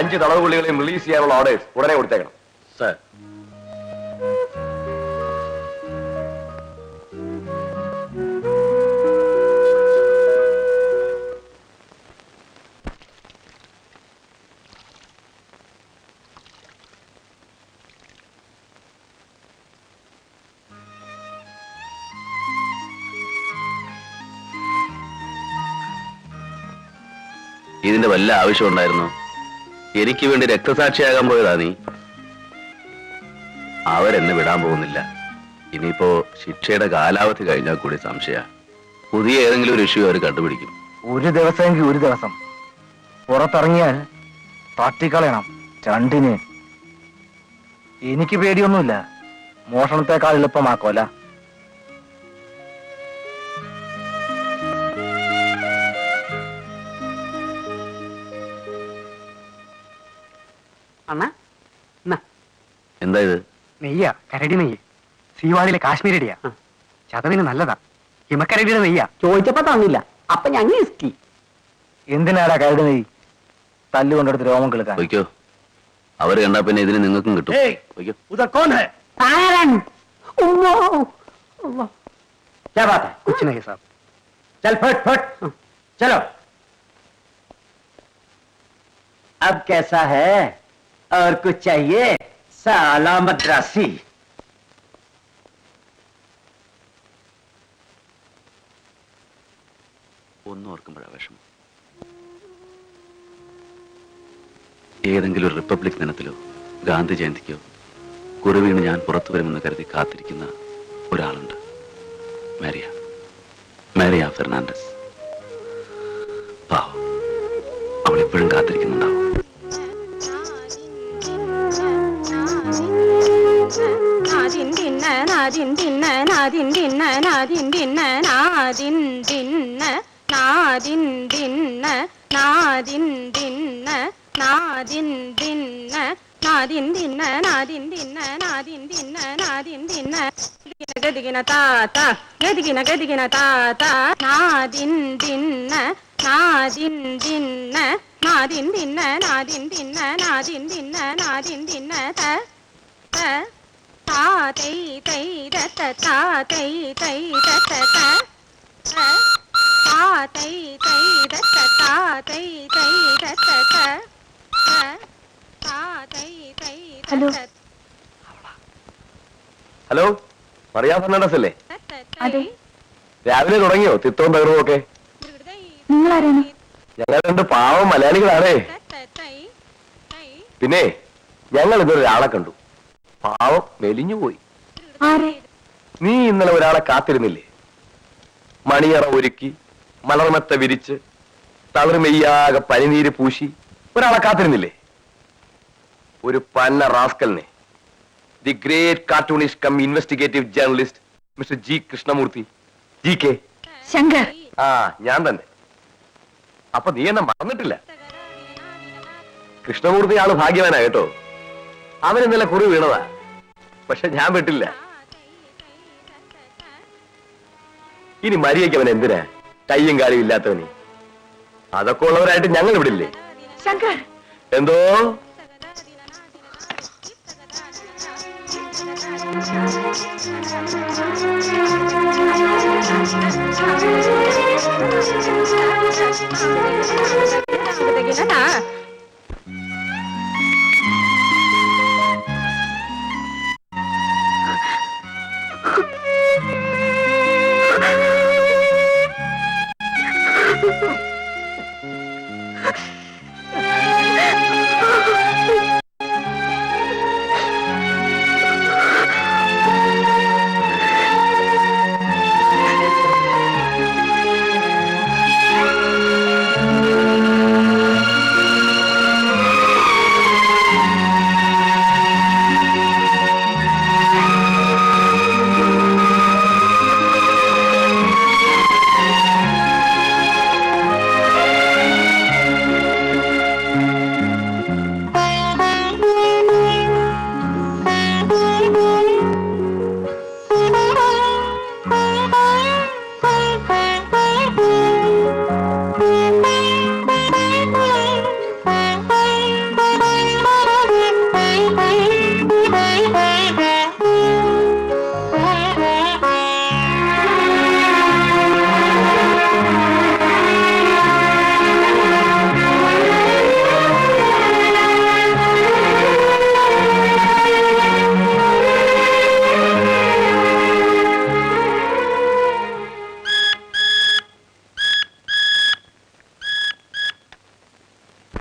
അഞ്ച് തടവ് പുള്ളികളെയും റിലീസ് ചെയ്യാനുള്ള ഓർഡേഴ്സ് ഉടനെ കൊടുത്തേക്കണം. സർ. ഇതിന്റെ വല്ല ആവശ്യം ഉണ്ടായിരുന്നു? എനിക്ക് വേണ്ടി രക്തസാക്ഷിയാകാൻ പോയതാ നീ. അവരെന്നെ വിടാൻ പോകുന്നില്ല. ഇനിയിപ്പോ ശിക്ഷയുടെ കാലാവധി കഴിഞ്ഞാൽ കൂടി സംശയ. പുതിയ ഏതെങ്കിലും ഒരു ഇഷ്യൂ അവർ കണ്ടുപിടിക്കും. ഒരു ദിവസമെങ്കിൽ ഒരു ദിവസം. പുറത്തിറങ്ങിയാൽ തട്ടിക്കളയണം രണ്ടിന്. എനിക്ക് പേടിയൊന്നുമില്ല. മോഷണത്തെക്കാൾ എളുപ്പമാക്കോല എന്താ ഇത് നെയ്യ കരടി നെയ്യ് സീവാളിലെ കാശ്മീരടിയാ ചതവിന് നല്ലതാ ഹിമക്കരടിയുടെ നെയ്യാ ചോദിച്ചപ്പോ തന്നില്ല അപ്പൊ ഞങ്ങൾ ഇസ്കി എന്തിനാടാ കരട് നീ തല്ലുകൊണ്ടെടുത്ത് രോമം കിളുക്കാൻ വയ്ക്കോ അവര് കണ്ടാ പിന്നെ ഇതിന് നിങ്ങൾക്കും കിട്ടും വയ്ക്കോ ഉദർ കോൺ ഹെ താരൻ ഉമ്മോ ഉമ്മോ. क्या बात है कुछ नहीं साहब चल फट फट चलो अब कैसा है और कुछ चाहिए Salamat, Drasi. ഒന്നും ഓർക്കുമ്പോഴാണ് വിഷമം. ഏതെങ്കിലും ഒരു റിപ്പബ്ലിക് ദിനത്തിലോ ഗാന്ധി ജയന്തിക്കോ കുറുവീണ് ഞാൻ പുറത്തു വരുമെന്ന് കരുതി കാത്തിരിക്കുന്ന ഒരാളുണ്ട്. മാരിയ. മാരിയ ഫെർണാണ്ടസ്. അവൾ എപ്പോഴും കാത്തിരിക്കുന്നുണ്ടാവും. நாதின்தின்ன நாதின்தின்ன நாதின்தின்ன நாதின்தின்ன நாதின்தின்ன நாதின்தின்ன நாதின்தின்ன గదిగిన తాత గదిగిన గదిగిన తాత నాదిన్దిన్న నాదిన్దిన్న నాదిన్దిన్న నాదిన్దిన్న నాదిన్దిన్న నాదిన్దిన్న త త తాతై తై దత తాతై తై దత త തൈ തൈ ತೈ ದತ್ತ തൈ ತೈ ತೈ ഹലോ. ഹലോ മറിയാ ഫെർണാണ്ടസ് അല്ലേ രാവിലെ തുടങ്ങിയോ തിത്തവും തകർവും ഒക്കെ? ഞങ്ങൾ രണ്ട് പാവം മലയാളികളാണേ. പിന്നെ ഞങ്ങൾ ഇന്നലെ ഒരാളെ കണ്ടു. പാവം മെലിഞ്ഞു പോയി. ആരെ? നീ ഇന്നലെ ഒരാളെ കാത്തിരുന്നില്ലേ? മണിയറ ഒരുക്കി മലർമെത്ത വിരിച്ച് തളിർമെയ്യാകെ പനിനീര് പൂശി ഒരാളെ കാത്തിരുന്നില്ലേ? ഒരു പന്ന റാസ്കലിനെ. The great cartoonist cum investigative journalist mister G Krishnamurthy. G K. Shankar. ആ ഞാൻ തന്നെ. അപ്പൊ നീ എന്നെ മറന്നിട്ടില്ല? കൃഷ്ണമൂർത്തി ആൾ ഭാഗ്യവാനാ കേട്ടോ. അവൻ ഇന്നലെ കുറി വീണതാ. പക്ഷെ ഞാൻ വിട്ടില്ല. ഇനി മരിയയ്ക്ക് അവൻ എന്തിനാ? കയ്യും കാലും ഇല്ലാത്തവനെ. അതൊക്കെ ഉള്ളവരായിട്ട് ഞങ്ങൾ ഇവിടെ ഇല്ലേ ശങ്കർ. എന്തോ? ತೆಗಿನ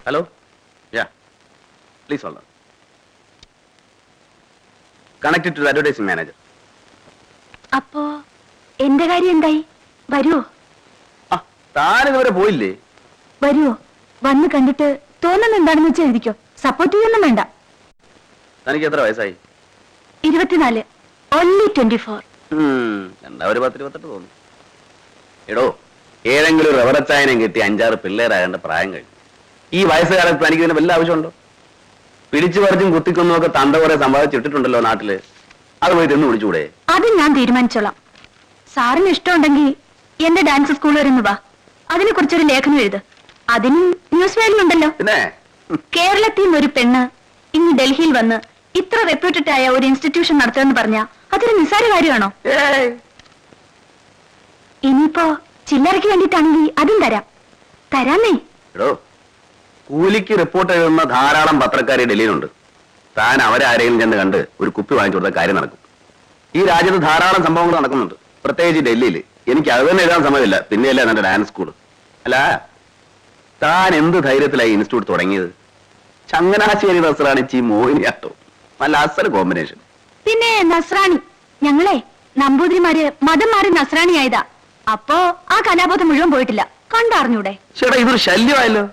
hello yeah please hold connected to advertising manager അപ്പോ എന്റെ കാര്യം എന്തായി? വരുമോ ആ താൻ ഇതുവരെ പോയില്ലേ? വരുമോ വന്ന് കണ്ടിട്ട് തോന്നുന്ന എന്താണെന്ന് വെച്ചാൽ എഴുതിക്കോ. സപ്പോർട്ട് ചെയ്യൊന്നും വേണ്ട. തനിക്ക് എത്ര വയസ്സായി? ഇരുപത്തിനാല്. ഓൺലി ട്വന്റി ഫോർ ഒരു പത്ത് ഇരുപത്തെട്ട് തോന്നുന്നു എടോ ഏതെങ്കിലും റവറച്ചായനം കിട്ടി അഞ്ചാറ് പിള്ളേരാകേണ്ട പ്രായം കഴിഞ്ഞു. ഈ വയസ്സുകാലം തനിക്ക് ഇതിന് വല്ല ആവശ്യമുണ്ടോ? പിടിച്ചു പറിച്ചും കുത്തിക്കൊന്നും ഒക്കെ തണ്ട കുറെ സമ്പാദിച്ചിട്ടിട്ടുണ്ടല്ലോ നാട്ടിൽ. അത് പോയി തിന്നു വിളിച്ചൂടെ അത് ഞാൻ തീരുമാനിച്ചോളാം. സാറിന് ഇഷ്ടമുണ്ടെങ്കിൽ എന്റെ ഡാൻസ് സ്കൂൾ വരുന്നു വാ. അതിനെ കുറിച്ചൊരു ലേഖനം എഴുത്. അതിന് ന്യൂസ് വേലിലുണ്ടല്ലോ പിന്നെ? കേരളത്തിൽ നിന്ന് ഒരു പെണ്ണ് ഇന്ന് ഡൽഹിയിൽ വന്ന് ഇത്ര റെപ്യൂട്ടഡ് ആയ ഒരു ഇൻസ്റ്റിറ്റ്യൂഷൻ നടത്തുമെന്ന് പറഞ്ഞ അതൊരു നിസ്സാര കാര്യമാണോ? ഇനിയിപ്പോ ചില്ലറയ്ക്ക് വേണ്ടിട്ടാണെങ്കിൽ അതും തരാം. തരാന്നേ എടോ കൂലിക്ക് റിപ്പോർട്ട് എഴുതുന്ന ധാരാളം പത്രക്കാർ ഡൽഹിയിലുണ്ട്. താൻ അവരെ ആരെങ്കിലും ചെന്ന് കണ്ട് ഒരു കുപ്പി വാങ്ങിച്ചു കൊടുത്ത കാര്യം നടക്കും. ഈ രാജ്യത്ത് ധാരാളം സംഭവങ്ങൾ നടക്കുന്നുണ്ട്. പ്രത്യേകിച്ച് ഡൽഹിയിൽ. എനിക്ക് അത് തന്നെ എഴുതാൻ സമയമില്ല. പിന്നെയല്ല എന്റെ ഡാൻസ് സ്കൂൾ അല്ല താൻ എന്ത് ധൈര്യത്തിലായി ഇൻസ്റ്റിറ്റ്യൂട്ട് തുടങ്ങിയത്? ചങ്ങനാശ്ശേരി ചീ മോഹിനിയാട്ടോ നല്ല അസൽ കോമ്പിനേഷൻ പിന്നെ നസ്രാണി. ഞങ്ങളെ നമ്പൂതിരിമാര് മതം മാറി നസ്രാണി ആയതാ അപ്പോ ആ കലാബോധം മുഴുവൻ പോയിട്ടില്ല. കണ്ടറിഞ്ഞൂടെ? ചേട്ടാ ഇതൊരു ശല്യമായല്ലോ.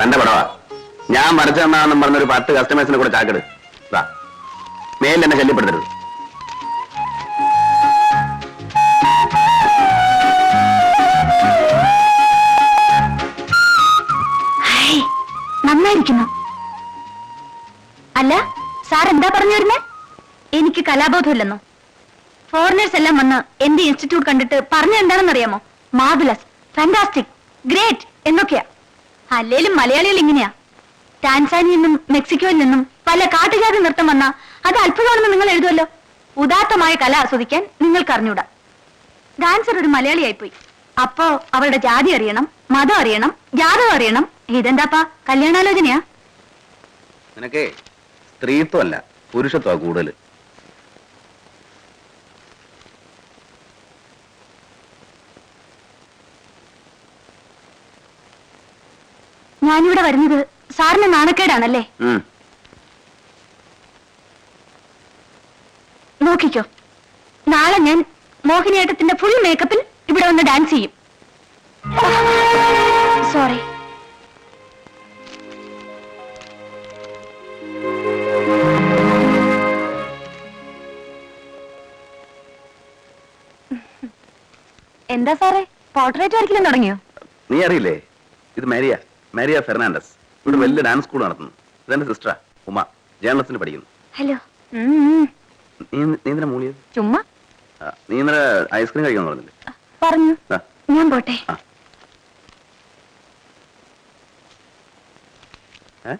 തന്റെ പടവാ. ഞാൻ വരച്ചു തന്നാന്നും പറഞ്ഞൊരു പത്ത് കസ്റ്റമേഴ്സിനെ കൂടെ ചാക്കിട്. ദാ മേലിൽ എന്നെ ശല്യപ്പെടുത്തരുത്. നന്നായിരിക്കുന്നു. അല്ല സാർ എന്താ പറഞ്ഞു വരുന്നേ? എനിക്ക് കലാബോധമില്ലെന്നോ? ഫോറിനേഴ്സ് എല്ലാം വന്ന് എന്റെ ഇൻസ്റ്റിറ്റ്യൂട്ട് കണ്ടിട്ട് പറഞ്ഞ എന്താണെന്നറിയാമോ? മാർബിലസ് ഫാന്റാസ്റ്റിക് ഗ്രേറ്റ് എന്നൊക്കെയാ. അല്ലേലും മലയാളികൾ ഇങ്ങനെയാ. ടാൻസാനിയിൽ നിന്നും മെക്സിക്കോയിൽ നിന്നും പല കാട്ടുജാതി നൃത്തം വന്ന അത് അത്ഭുതമാണെന്ന് നിങ്ങൾ എഴുതുമല്ലോ. ഉദാത്തമായ കല ആസ്വദിക്കാൻ നിങ്ങൾക്ക് അറിഞ്ഞൂടാ. ഡാൻസർ ഒരു മലയാളിയായിപ്പോയി. അപ്പോ അവരുടെ ജാതി അറിയണം മതം അറിയണം ജാതകം അറിയണം ഇതെന്താപ്പാ? കല്യാണാലോചനയാ? നിനക്കേ സ്ത്രീത്വമല്ല പുരുഷത്വ കൂടുതൽ ഞാനിവിടെ വരുന്നത് സാറിന് നാണക്കേടാണല്ലേ? നോക്കിക്കോ നാളെ ഞാൻ മോഹിനിയാട്ടത്തിന്റെ ഫുൾ മേക്കപ്പിൽ ഇവിടെ വന്ന് ഡാൻസ് ചെയ്യും. സോറി. എന്താ സാറേ? പോർട്രേറ്റ് വരയ്ക്കലും തുടങ്ങിയോ? നീ അറിയില്ലേ? ഇത് മാരിയ മാരിയ ഫെർണാണ്ടസ്. ഇവിടെ വലിയ ഡാൻസ് സ്കൂൾ നടത്തുന്നു. ഇതെന്റെ സിസ്റ്ററാ ഉമ ജേർണലിസ്റ്റിന് പഠിക്കുന്നു. ഹലോ നീ നീ എന്തിനാ മൂളിയത്? ചുമ്മാ. നീ ഇന്നലെ ഐസ്ക്രീം കഴിക്കാൻ പറഞ്ഞില്ലേ? പറഞ്ഞു. ഞാൻ പോട്ടെ. ഏ?